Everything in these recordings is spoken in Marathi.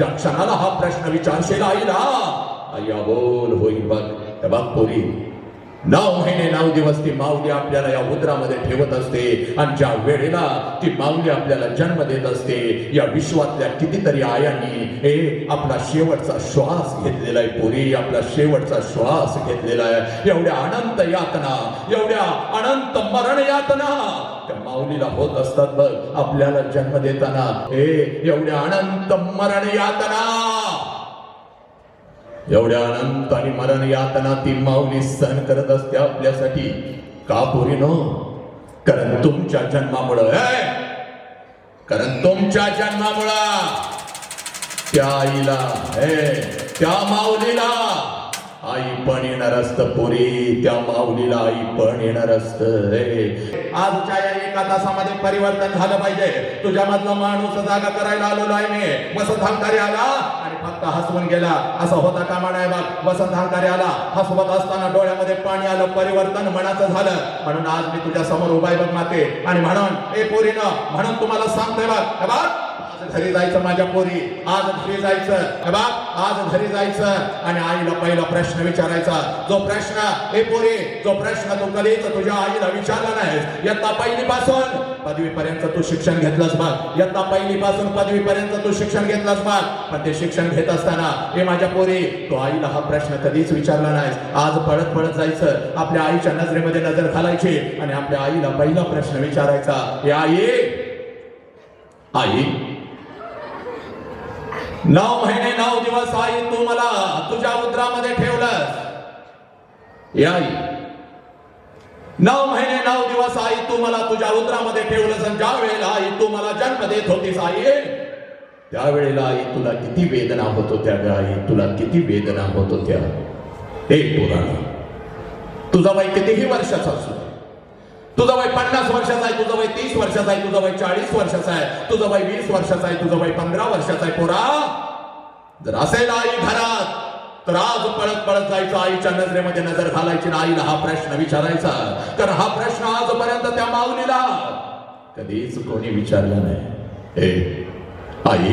ज्या क्षणाला हा प्रश्न विचारशील ना आईया बोल होईल बघ. हे बघ पोरी नऊ महिने नऊ दिवस ती माऊली आपल्याला या उदरामध्ये ठेवत असते. आणि ज्या वेळेला ती माऊली आपल्याला जन्म देत असते या विश्वातल्या कितीतरी आयांनी हे आपला शेवटचा श्वास घेतलेला आहे पुरी आपला शेवटचा श्वास घेतलेला आहे. एवढ्या अनंत यातना एवढ्या अनंत मरण यातना त्या माऊलीला होत असतात बघ आपल्याला जन्म देताना. हे एवढ्या अनंत मरण यातना एवढ्या अनंत आणि मरण यातना ती माऊली सहन करत असते आपल्यासाठी. का पोरीनो कारण तुमच्या जन्मामुळं कारण तुमच्या जन्मामुळं. त्या आईला ए त्या माऊलीला आई पण येणार असत पोरी त्या माऊलीला आई पण येणार असत आजच्या या एका तासामध्ये परिवर्तन झालं पाहिजे. तुझ्या मधला माणूस जागा करायला आलेलो आहे मी. मस थांबणारे आला. फक्त हसवून गेला. असा होता कामा नाही बघ वसंत हंकारे आला. हसवत असताना डोळ्यामध्ये पाणी आलं. परिवर्तन मनाचं झालं. म्हणून आज मी तुझ्या समोर उभा आहे बघ माते. आणि म्हणून ए पोरीनं म्हणून तुम्हाला सांगतोय बघ घरी जायचं माझ्या पोरी. आज घरी जायचं. हे आज घरी जायचं आणि आईला पहिला प्रश्न विचारायचा. जो प्रश्न हे पोरी जो प्रश्न तू कधीच तुझ्या आईला विचारला नाही यत्ता पहिली पासून पदवी पर्यंत तू शिक्षण घेतलंस बघ. यत्ता पहिली पासून पदवी पर्यंत तू शिक्षण घेतलंस बघ. पण ते शिक्षण घेत असताना हे माझ्या पोरी तो आईला हा प्रश्न कधीच विचारला नाही आज पळत पळत जायचं. आपल्या आईच्या नजरेमध्ये नजर घालायची आणि आपल्या आईला पहिला प्रश्न विचारायचा. हे आई आई नऊ महिने नऊ दिवस आई तू मला तुझ्या उदरामध्ये ठेवलंस. याई. आई नऊ महिने नऊ दिवस आई तू मला तुझ्या उदरामध्ये ठेवलंस आणि ज्या वेळेला आई तू मला जन्म देत होतीस आई त्यावेळेला आई तुला किती वेदना होत होत्या आई तुला किती वेदना होत होत्या. एक पुराण. तुझा बाई कितीही वर्षाचा असू तुझं वय पन्नास वर्षाचा आहे तुझं वय तीस वर्षाचा आहे तुझं वय चाळीस वर्षाचा आहे तुझं वय वीस वर्षाचा आहे तुझं वय पंधरा वर्षाचा आहे पोरा. जर असेल आई घरात तर आज पळत पळत जायचं आईच्या नजरेमध्ये नजर घालायची ना आईला हा प्रश्न विचारायचा. कारण हा प्रश्न आजपर्यंत त्या माऊलीला कधीच कोणी विचारला नाही. हे आई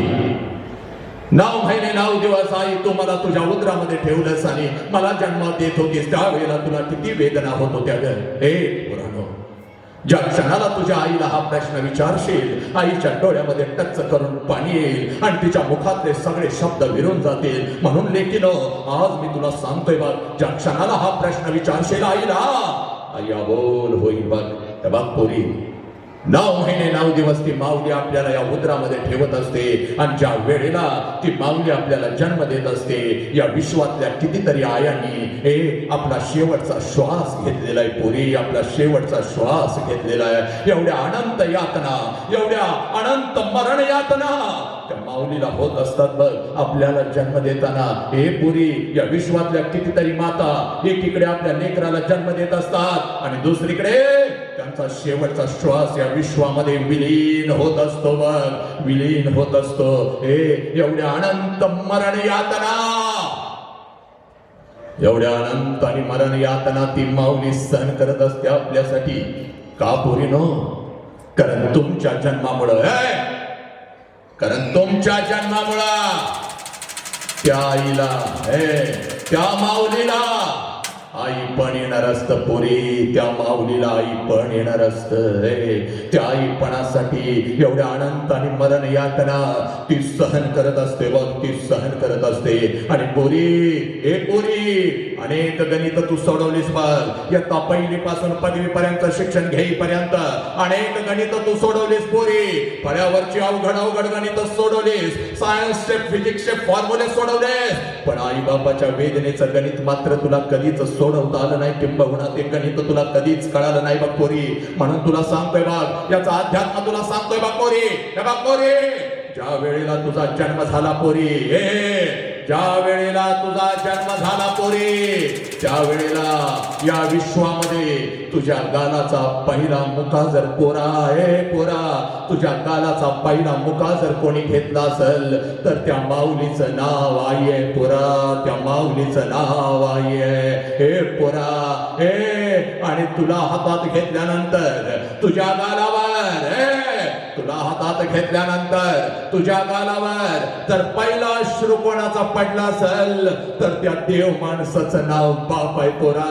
नऊ महिने नऊ दिवस आई तू मला तुझ्या उदरामध्ये ठेवलंस आणि मला जन्म देत होतीस. त्यावेळेला तुला किती वेदना होत होत्या ग. हे पुराणो ज्या क्षणाला तुझ्या आईला हा प्रश्न विचारशील आईच्या डोळ्यामध्ये टच करून पाणी येईल आणि तिच्या मुखातले सगळे शब्द विरून जातील. म्हणून लेकीनो आज मी तुला सांगतोय बघ ज्या क्षणाला हा प्रश्न विचारशील आईला आई बोल होईल बघ. बघ पोरी नऊ महिने नऊ दिवस ती माऊली आपल्याला या उदरामध्ये ठेवत असते. आणि ज्या वेळेला ती माऊली आपल्याला जन्म देत असते या विश्वातल्या कितीतरी आयांनी हे आपला शेवटचा श्वास घेतलेला आहे पुरी आपला शेवटचा श्वास घेतलेला आहे. एवढ्या अनंत यातना एवढ्या अनंत मरण यातना. त्या माऊलीला होत असतात बघ आपल्याला जन्म देताना. हे पुरी या विश्वातल्या कितीतरी माता एकीकडे आपल्या लेकराला जन्म देत असतात आणि दुसरीकडे त्यांचा शेवटचा श्वास या विश्वामध्ये विलीन होत असतो बघ. विलीन होत असतो. हे एवढ्या अनंत मरण यातना. एवढ्या अनंत आणि मरण यातना ती माऊली सहन करत असते आपल्यासाठी. का पोरीनो? कारण तुमच्या जन्मामुळं कारण तुमच्या जन्मामुळं. त्या आईला हे त्या माऊलीला आई पण येणार असत पुरी. त्या माऊलीला आई पण येणार असत. रे त्या आईपणासाठी एवढ्या अनंत आणि मरण यातना ती सहन करत असते बघ ती सहन करत असते. आणि पोरी हे पोरी अनेक गणित तू सोडवलीस बघ. इयत्ता पहिली पासून पदवी पर्यंत शिक्षण घेईपर्यंत अनेक गणित तू सोडवलीस पोरी. फळ्यावरची अवघड अवघड गणित सोडवलीस. सायन्सचे फिजिक्सचे फॉर्म्युले सोडवले. पण आई बाबाच्या वेदनेचं गणित मात्र तुला कधीच सोडवता आलं नाही किंबहुना ते गणित तुला कधीच कळालं नाही बघ पोरी. म्हणून तुला सांगतोय बाग याचा अध्यात्म तुला सांगतोय बघ पोरी. बघ ज्या वेळेला तुझा जन्म झाला पोरी. हे. ज्या वेळेला तुझा जन्म झाला पोरी त्या वेळेला या विश्वामध्ये तुझ्या गालाचा पहिला मुका जर पोरा आहे पोरा तुझ्या गालाचा पहिला मुका जर कोणी घेतला असेल तर त्या माऊलीचं नाव आई आहे पोरा त्या माऊलीचं नाव आई आहे हे पोरा हे आणि तुला हातात घेतल्यानंतर तुझ्या गालावर हे तुला हातात घेतल्यानंतर तुझ्या गालावर जर पहिला अश्रू कोणाचा पडला असेल तर त्या देव माणसाचं नाव बाप आहे पोरा.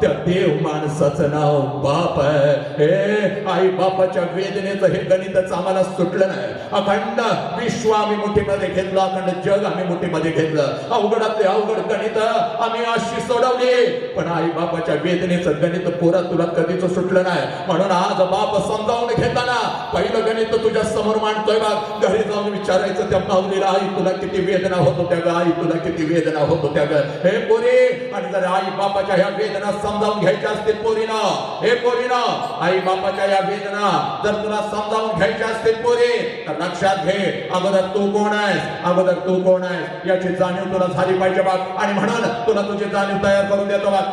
त्या देव माणसाचं नाव बाप आहे. हे आई बापाच्या वेदनेचं हे गणितच आम्हाला सुटलं नाही. अखंड विश्व आम्ही मुठीमध्ये घेतलं अखंड जग आम्ही मुठीमध्ये घेतलं. अवघडातले अवघड गणित आम्ही अशी सोडवली. पण आई बापाच्या वेदनेचं गणित पोरा तुला कधीच सुटलं नाही. म्हणून आज बाप समजावून घेताना पहिलं गणित तुझ्या समोर मांडतोय बाग घरी जाऊन विचारायचं त्या पाहुलीला आई तुला किती वेदना होत होत्या ग? आई तुला किती वेदना होत होत्या ग? हे पोरी आणि जर आई बापाच्या ह्या वेदना समजावून घ्यायच्या असतील पोरीना हे पोरीना आई बापाच्या या वेदना जर तुला समजावून घ्यायच्या असतील पोरी तर लक्षात घे अगोदर तू कोण आहेस? अगोदर तू कोण आहेस? याची जाणीव तुला झाली पाहिजे बाग आणि म्हणून तुला तुझी जाणीव तयार करून देतो बाग